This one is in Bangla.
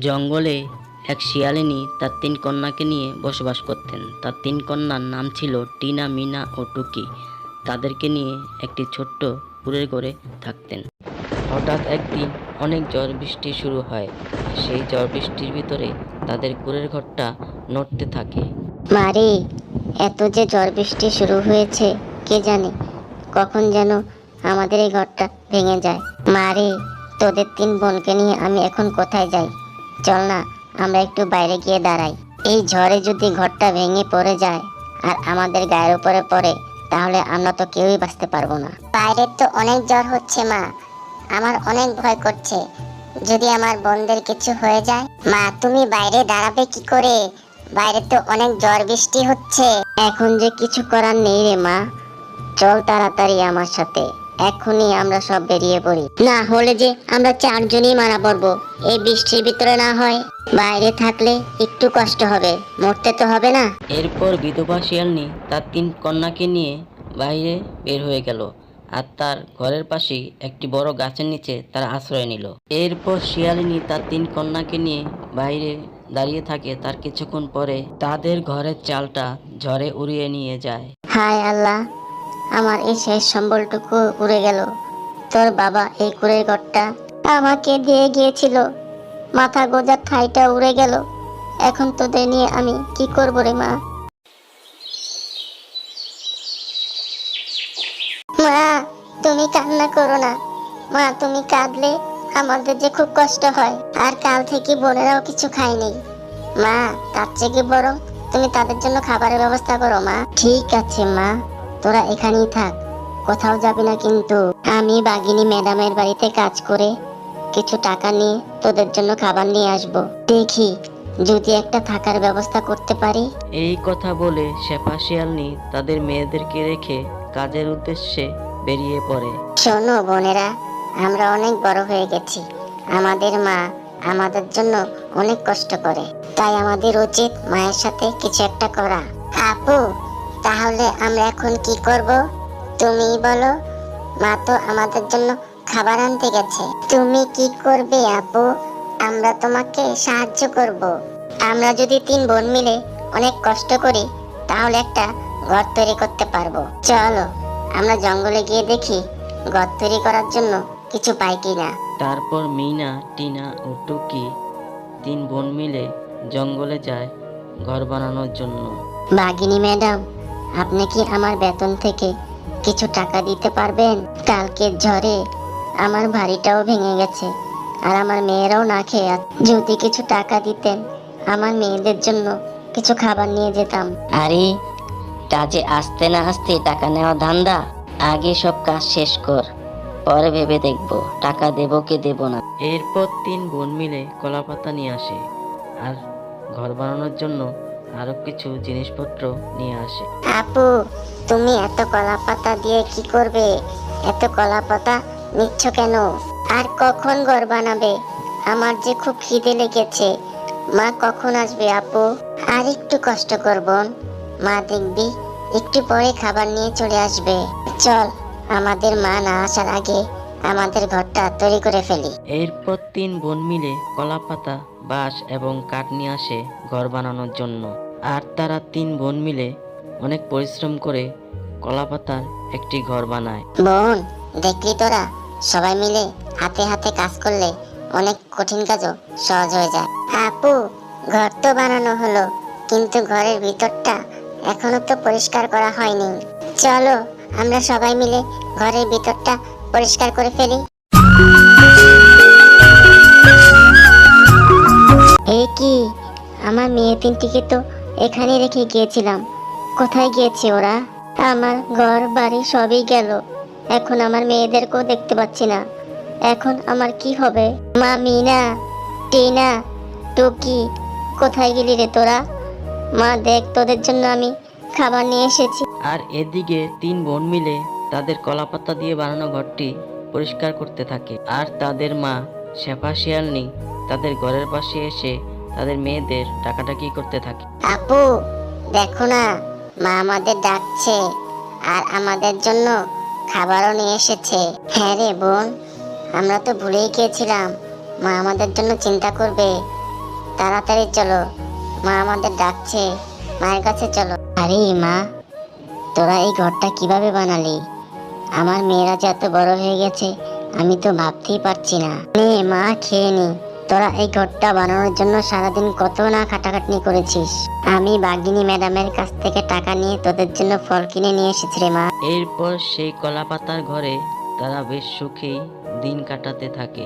জঙ্গলে এক শিয়ালিনী তার তিন কন্যাকে নিয়ে বসবাস করতেন। তার তিন কন্যার নাম ছিল টিনা, মিনা ও টুকি। তাদেরকে নিয়ে একটি ছোট্ট কুড়ের ঘরে থাকতেন। হঠাৎ একদিন অনেক ঝড় বৃষ্টি শুরু হয়। সেই ঝড় বৃষ্টির ভিতরে তাদের কুড়ের ঘরটা নড়তে থাকে। মারে এত যে ঝড় বৃষ্টি শুরু হয়েছে, কে জানে কখন যেন আমাদের এই ঘরটা ভেঙে যায়। মারে তোদের তিন বোনকে নিয়ে আমি এখন কোথায় যাই? চল না আমরা একটু বাইরে গিয়ে দাঁড়াই। এই ঝড়ে যদি ঘরটা ভেঙে পড়ে যায় আর আমাদের গায়ের উপরে পড়ে তাহলে আমরা তো কেউই বাঁচতে পারব না। বাইরে তো অনেক জ্বর হচ্ছে মা। আমার অনেক ভয় করছে। যদি আমার বোনদের কিছু হয়ে যায় মা তুমি বাইরে দাঁড়াবে কি করে? বাইরে তো অনেক জ্বর বৃষ্টি হচ্ছে। এখন যে কিছু করার নেই রে মা। চল তাড়াতাড়ি আমার সাথে। এখনই আমরা সব বেরিয়ে পড়ি। না হলে যে আমরা চারজনই মারা পড়ব। এই বৃষ্টির ভিতরে না হয় বাইরে থাকলে একটু কষ্ট হবে। মরতে তো হবে না। এরপর বিধবা শিয়ালনি তার তিন কন্যাকে নিয়ে বাইরে বের হয়ে গেল আর তার ঘরের পাশেই একটি বড় গাছের নিচে তারা আশ্রয় নিল। এরপর শিয়ালিনী তার তিন কন্যাকে নিয়ে বাইরে দাঁড়িয়ে থাকে তার কিছুক্ষণ পরে তাদের ঘরের চালটা ঝড়ে উড়িয়ে নিয়ে যায়। হায় আল্লাহ আমার এই শেষ সম্বলটুকু উড়ে গেল। তোর বাবা এই কুড়ের ঘরটা আমাকে দিয়ে গিয়েছিল। মাথা গোজার ঠাইটা উড়ে গেল। এখন তোদের নিয়ে আমি কি করব রে মা? মা, তুমি কান্না করো না। মা, তুমি কাঁদলে আমাদের যে খুব কষ্ট হয়। আর কাল থেকে বোনেরাও কিছু খায়নি মা, তার থেকে বরং তুমি তাদের জন্য খাবারের ব্যবস্থা করো মা। ঠিক আছে মা। তোরা এখানেই থাক কোথাও যাবি না কিন্তু। আমি বাগিনী ম্যাডামের বাড়িতে কাজ করে কিছু টাকা নিয়ে তোদের জন্য খাবার নিয়ে আসব। দেখি যদি একটা থাকার ব্যবস্থা করতে পারি। এই কথা বলে শেফা শিয়ালনি তাদের মেয়েদেরকে রেখে কাজের উদ্দেশ্যে বেরিয়ে পড়ে। শোনো বোনেরা আমরা অনেক বড় হয়ে গেছি। আমাদের মা আমাদের জন্য অনেক কষ্ট করে। তাই আমাদের উচিত মায়ের সাথে কিছু একটা করা। আপু তাহলে আমরা এখন কি করব? তুমি বলো। মা তো আমাদের জন্য খাবার আনতে গেছে। তুমি কি করবে আপু? আমরা তোমাকে সাহায্য করব। আমরা যদি তিন বোন মিলে অনেক কষ্ট করি তাহলে একটা ঘর তৈরি করতে পারব। চলো আমরা জঙ্গলে গিয়ে দেখি ঘর তৈরি করার জন্য কিছু পাই কিনা। তারপর মিনা টিনা ও টুকি তিন বোন মিলে জঙ্গলে যায় ঘর বানানোর জন্য। বাগিনী ম্যাডাম আপনি কি আমার বেতন থেকে কিছু টাকা দিতে পারবেন কালকের ঝড়ে আমার বাড়িটাও ভেঙে গেছে আর আমার মেয়েরাও না খেয়ে। যদি কিছু টাকা দিতেন আমার মেয়েদের জন্য কিছু খাবার নিয়ে যেতাম আরে কাজে আসতে না আসতে টাকা নেওয়া ধান্দা আগে সব কাজ শেষ কর পরে ভেবে দেখব টাকা দেবো কি দেবো না এরপর তিন বোন মিলে কলা পাতা নিয়ে আসে আর ঘর বানানোর জন্য আরও কিছু জিনিসপত্র নিয়ে আসে। আপু তুমি এত কলা পাতা দিয়ে কি করবে? এত কলা পাতা নিচ্ছ কেন? আর কখন ঘর বানাবে? আমার যে খুব খিদে লেগেছে। মা কখন আসবে আপু? আর একটু কষ্ট করব মা দেখবি একটু পরে খাবার নিয়ে চলে আসবে। চল আমাদের মা না আসার আগে আমাদের ঘরটা তৈরি করে ফেলি। এরপর তিন বোন মিলে কলা পাতা বাঁশ এবং কাঠ নিয়ে আসে ঘর বানানোর জন্য। আর তারা তিন বোন মিলে অনেক পরিশ্রম করে কলা পাতার একটি ঘর বানায়। বোন, দেখলি তোরা? সবাই মিলে হাতে হাতে কাজ করলে অনেক কঠিন কাজও সহজ হয়ে যায়। আপু, ঘর তো বানানো হলো, কিন্তু ঘরের ভিতরটা এখনও তো পরিষ্কার করা হয়নি। চলো, আমরা সবাই মিলে ঘরের ভিতরটা পরিষ্কার করে ফেলি। কি? আমার মেয়ে তিনটিকে তো এখানে রেখে গিয়েছিলাম। কোথায় গিয়েছে ওরা? আমার ঘর, বাড়ি সবই গেল। এখন আমার মেয়েদেরকেও দেখতে পাচ্ছি না। এখন আমার কি হবে? মা, মিনা, টিনা টুকি কোথায় গেলি রে তোরা? মা, দেখ, তোদের জন্য আমি খাবার নিয়ে এসেছি। আর এদিকে তিন বোন মিলে তাদের কলা পাতা দিয়ে বানানো ঘরটি পরিষ্কার করতে থাকে। আর তাদের মা, শেফা শিয়ালনি, তাদের ঘরের পাশে এসে তাদের মেয়েদের ডাকাডাকি করতে থাকে। আপু, দেখো না, মা আমাদের ডাকছে আর আমাদের জন্য খাবারও নিয়ে এসেছে। হ্যাঁ রে বোন, আমরা তো ভুলেই গিয়েছিলাম, মা আমাদের জন্য চিন্তা করবে। তাড়াতাড়ি চলো, মা আমাদের ডাকছে, মায়ের কাছে চলো। আরে মা, তোরা এই ঘরটা কীভাবে বানালি? আমার মেয়েরা যে এত বড় হয়ে গেছে, আমি তো ভাবতেই পারছি না। নে মা, খেয়ে নি। তোরা এই ঘরটা বানানোর জন্য সারাদিন কত না খাটাখাটনি করেছিস? আমি বাগিনী ম্যাডামের কাছ থেকে টাকা নিয়ে তোদের জন্য ফল কিনে নিয়ে এসেছি রে মা। এরপর সেই কলাপাতার ঘরে তারা বেশ সুখেই দিন কাটাতে থাকে।